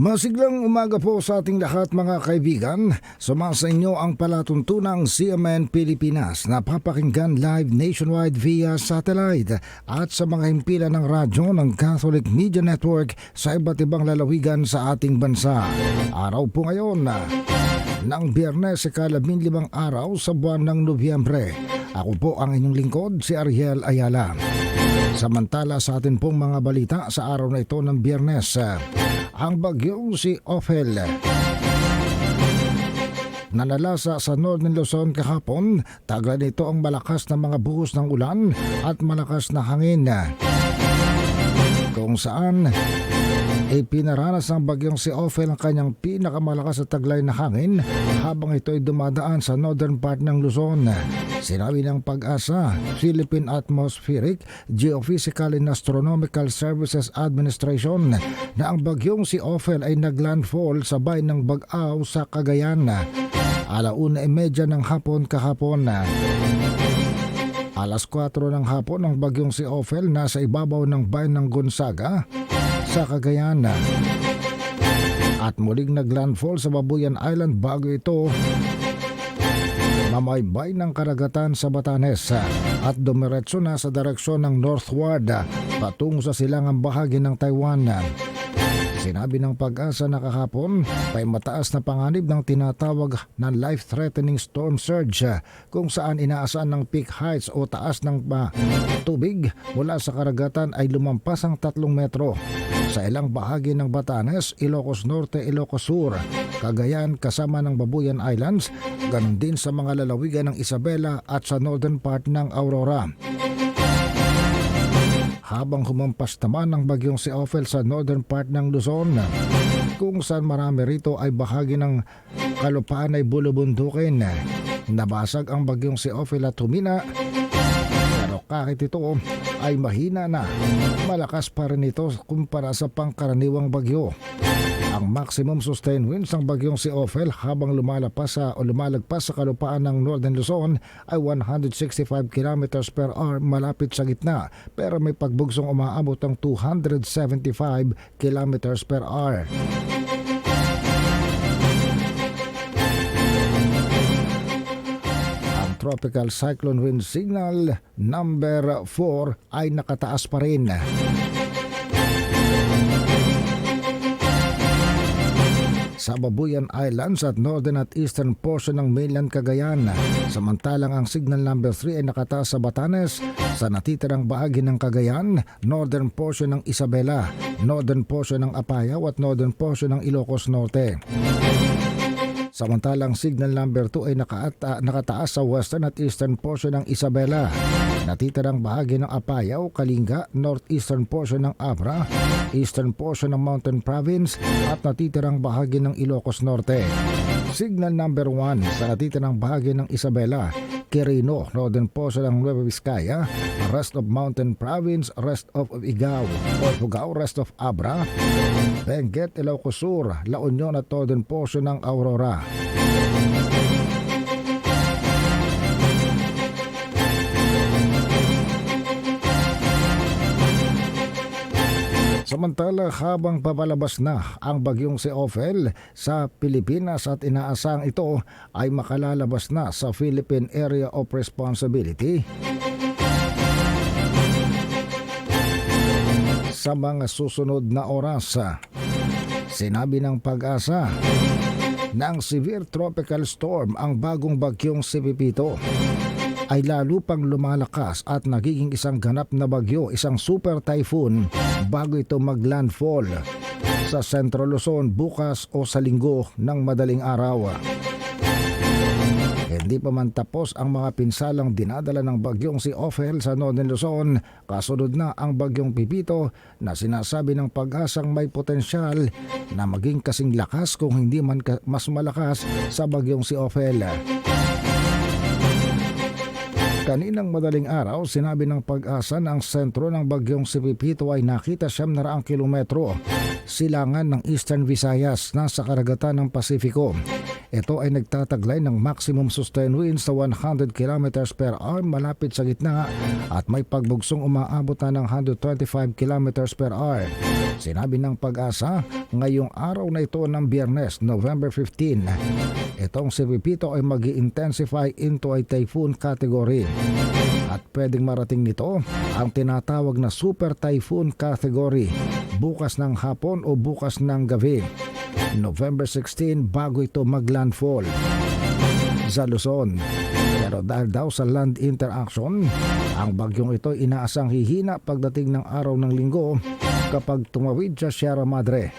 Masiglang umaga po sa ating lahat mga kaibigan. Sumasa inyo ang palatuntunang CMN Pilipinas na papakinggan live nationwide via satellite at sa mga himpilan ng radyo ng Catholic Media Network sa iba't ibang lalawigan sa ating bansa. Araw po ngayon ng biyernes ikalabing limang araw sa buwan ng Nobyembre. Ako po ang inyong lingkod, si Ariel Ayala. Samantala sa atin pong mga balita sa araw na ito ng biyernes, ang bagyong si Ophel. Nanalasa sa Northern Luzon kahapon, tagal nito ang malakas na mga buhos ng ulan at malakas na hangin. Kung saan ipinaranas ng bagyong si Ophel ang kanyang pinakamalakas na taglay na hangin habang ito ay dumadaan sa northern part ng Luzon. Sinabi ng pag-asa, Philippine Atmospheric, Geophysical and Astronomical Services Administration na ang bagyong si Ophel ay naglandfall sabay ng bag-aw sa Cagayan. Alauna e medya ng hapon kahapon. Alas 4 ng hapon ang bagyong si Ophel nasa ibabaw ng bayan ng Gonzaga sa Cagayan. At muling naglandfall sa Babuyan Island bago ito mamaybay ng karagatan sa Batanes at dumiretso na sa direksyon ng northward patungo sa silangang bahagi ng Taiwan. Sinabi ng pag-asa na kahapon may mataas na panganib ng tinatawag na life-threatening storm surge kung saan inaasahan ng peak heights o taas ng tubig mula sa karagatan ay lumampas ang 3 metro sa ilang bahagi ng Batanes, Ilocos Norte, Ilocos Sur, Cagayan kasama ng Babuyan Islands, ganon din sa mga lalawigan ng Isabela at sa northern part ng Aurora habang humampas naman ang bagyong si Ophel sa northern part ng Luzon kung saan marami rito ay bahagi ng kalupaan ay bulubundukin. Nabasag ang bagyong si Ophel at humina pero kahit ito ay mahina na malakas pa rin ito kumpara sa pangkaraniwang bagyo. Ang maximum sustained winds ng bagyong si Ophel habang lumalapas sa o lumalagpas sa kalupaan ng Northern Luzon ay 165 km per hour malapit sa gitna pero may pagbugsong umaabot ng 275 km per hour. Tropical Cyclone Wind Signal number 4 ay nakataas pa rin. sa Babuyan Islands at northern at eastern portion ng mainland Cagayan. Samantalang ang signal number 3 ay nakataas sa Batanes sa natitirang bahagi ng Cagayan, northern portion ng Isabela, northern portion ng Apayao at northern portion ng Ilocos Norte. Samantalang signal number 2 ay nakaata, nakataas sa western at eastern portion ng Isabela. Natitirang bahagi ng Apayao, Kalinga, northeastern portion ng Abra, eastern portion ng Mountain Province at natitirang bahagi ng Ilocos Norte. Signal number 1 sa natitirang bahagi ng Isabela, Quirino, northern portion ng Nueva Vizcaya, rest of Mountain Province, rest of Igao, or Hugao, rest of Abra, Benguet, Ilocos Sur, La Union at northern portion ng Aurora. Samantala habang papalabas na ang bagyong si Ophel sa Pilipinas at inaasang ito ay makalalabas na sa Philippine Area of Responsibility sa mga susunod na oras. Sinabi ng pag-asa ng severe tropical storm ang bagong bagyong si Pipito ay lalo pang lumalakas at nagiging isang ganap na bagyo, isang super typhoon bago ito maglandfall sa Central Luzon bukas o sa linggo ng madaling araw. Hindi pa man tapos ang mga pinsalang dinadala ng bagyong si Ophel sa Northern Luzon, kasunod na ang bagyong Pipito na sinasabi ng pag-asang may potensyal na maging kasing lakas kung hindi man mas malakas sa bagyong si Ophel. Kaninang madaling araw, sinabi ng pag-asa na ang sentro ng bagyong si Pipito ay nakita siyam na raang kilometro silangan ng Eastern Visayas nasa karagatan ng Pasifiko. Ito ay nagtataglay ng maximum sustained winds sa 100 km per hour malapit sa gitna at may pagbugsong umaabot na ng 125 km per hour. Sinabi ng pag-asa, ngayong araw na ito ng biyernes, November 15, itong si Pipito ay mag intensify into a typhoon category at pwedeng marating nito ang tinatawag na super typhoon category bukas ng hapon o bukas ng gabi. November 16 bago ito maglandfall sa Luzon. Pero dahil daw sa land interaction, ang bagyong ito inaasang hihina pagdating ng araw ng linggo kapag tumawid sa Sierra Madre.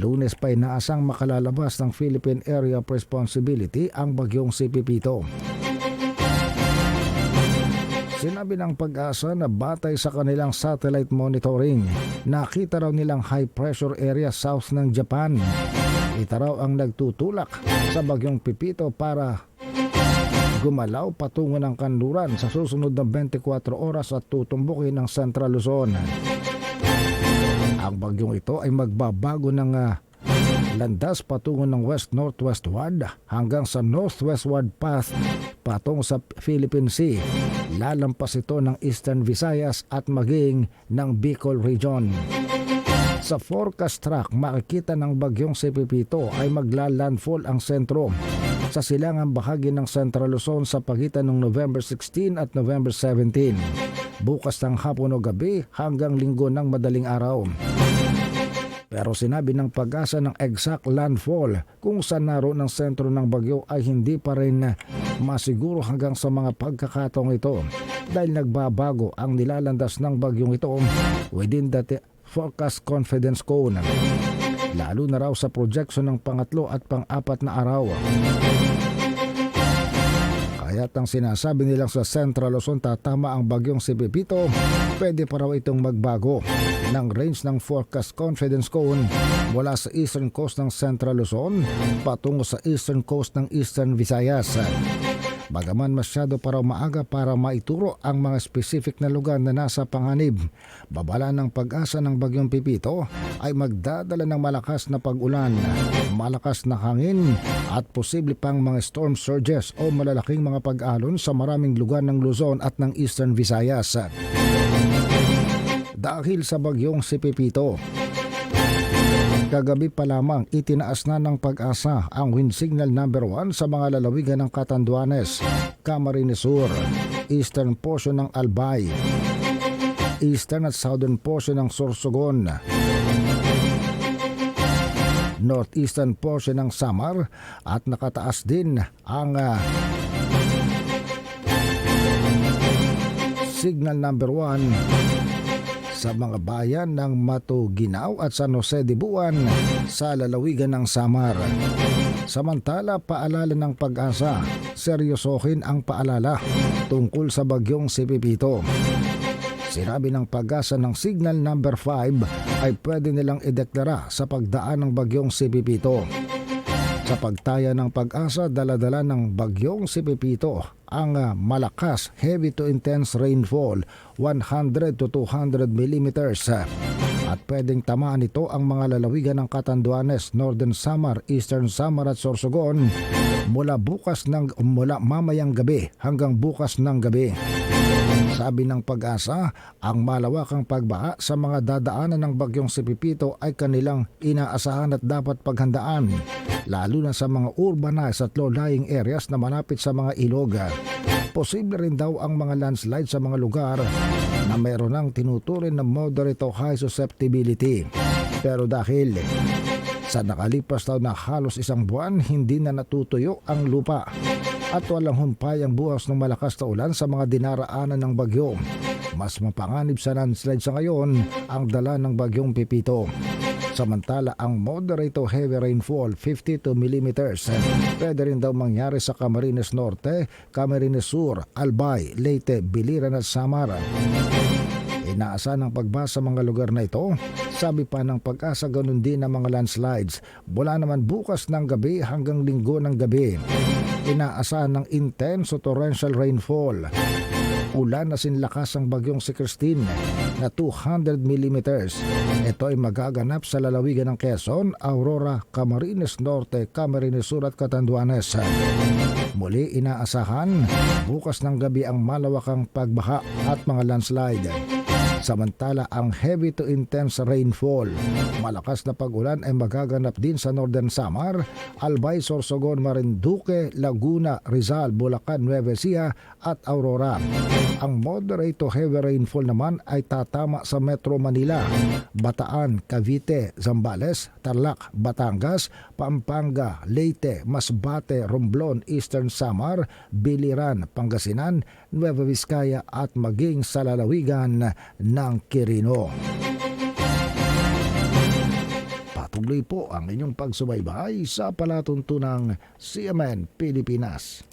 Lunes pa inaasang makalalabas ng Philippine Area of Responsibility ang bagyong si Pipito. Sinabi ng pag-asa na batay sa kanilang satellite monitoring, nakita raw nilang high pressure area south ng Japan. Ito raw ang nagtutulak sa bagyong Pipito para gumalaw patungo ng kanluran sa susunod na 24 oras at tutumbukin ng Central Luzon. Ang bagyong ito ay magbabago ng ah, landas patungo ng west-northwestward hanggang sa northwestward path patungo sa Philippine Sea. Lalampas ito ng Eastern Visayas at maging ng Bicol Region. Sa forecast track, makikita ng bagyong si Pipito ay magla-landfall ang sentro sa silangang bahagi ng Central Luzon sa pagitan ng November 16 at November 17. Bukas ng hapon o gabi hanggang linggo ng madaling araw. Pero sinabi ng pag-asa ng exact landfall kung saan naroon ang sentro ng bagyo ay hindi pa rin masiguro hanggang sa mga pagkakataong ito dahil nagbabago ang nilalandas ng bagyong ito within the forecast confidence cone lalo na raw sa projection ng pangatlo at pang-apat na araw. Kaya't ang sinasabi nilang sa Central Luzon tatama ang bagyong si Pepito, pwede pa raw itong magbago ng range ng forecast confidence cone mula sa eastern coast ng Central Luzon patungo sa eastern coast ng Eastern Visayas. Bagaman masyado para maaga para maituro ang mga specific na lugar na nasa panganib, babala ng pag-asa ng Bagyong Pipito ay magdadala ng malakas na pag-ulan, malakas na hangin at posible pang mga storm surges o malalaking mga pag-alon sa maraming lugar ng Luzon at ng Eastern Visayas. Dahil sa bagyong si Pipito, Kagabi pa lamang itinaas na ng pag-asa ang wind signal number 1 sa mga lalawigan ng Catanduanes, Camarines Sur, eastern portion ng Albay, eastern at southern portion ng Sorsogon, northeastern portion ng Samar at nakataas din ang ah, signal number 1 sa mga bayan ng Matuginaw at San Jose de Buan sa lalawigan ng Samar. Samantala, paalala ng pag-asa, seryosohin ang paalala tungkol sa bagyong si Pipito. Sinabi ng pag-asa ng signal number 5 ay pwede nilang ideklara sa pagdaan ng bagyong si Pipito. Sa pagtaya ng pag-asa, daladala ng bagyong si Pepito ang ah, malakas, heavy to intense rainfall, 100 to 200 millimeters. At pwedeng tamaan ito ang mga lalawigan ng Catanduanes, Northern Samar, Eastern Samar at Sorsogon mula bukas ng mula mamayang gabi hanggang bukas ng gabi. Sabi ng pag-asa, ang malawakang pagbaha sa mga dadaanan ng bagyong si Pipito ay kanilang inaasahan at dapat paghandaan, lalo na sa mga urbanized at low-lying areas na malapit sa mga ilog. Posible rin daw ang mga landslide sa mga lugar na mayroon ng tinuturing na moderate o high susceptibility. Pero dahil sa nakalipas daw na halos isang buwan, hindi na natutuyo ang lupa at walang humpay ang buhos ng malakas na ulan sa mga dinaraanan ng bagyo. Mas mapanganib sa landslide sa ngayon ang dala ng bagyong Pipito. Samantala ang moderate to heavy rainfall 52 millimeters pwede rin daw mangyari sa Camarines Norte, Camarines Sur, Albay, Leyte, Biliran at Samar. Inaasahan ng pagbasa mga lugar na ito. Sabi pa ng pag-asa ganun din ang mga landslides. Mula naman bukas ng gabi hanggang linggo ng gabi. Inaasahan ng intense torrential rainfall. Ulan na sinlakas ang bagyong si Christine na 200 millimeters. Ito ay magaganap sa lalawigan ng Quezon, Aurora, Camarines Norte, Camarines Sur at Catanduanes. Muli inaasahan bukas ng gabi ang malawakang pagbaha at mga landslide. Samantala ang heavy to intense rainfall. Malakas na pag-ulan ay magaganap din sa Northern Samar, Albay, Sorsogon, Marinduque, Laguna, Rizal, Bulacan, Nueva Ecija at Aurora. Ang moderate to heavy rainfall naman ay tatama sa Metro Manila, Bataan, Cavite, Zambales, Tarlac, Batangas, Pampanga, Leyte, Masbate, Romblon, Eastern Samar, Biliran, Pangasinan, Nueva Vizcaya at maging sa lalawigan ng Quirino. Patuloy po ang inyong pagsubaybay sa palatuntunang CMN Pilipinas.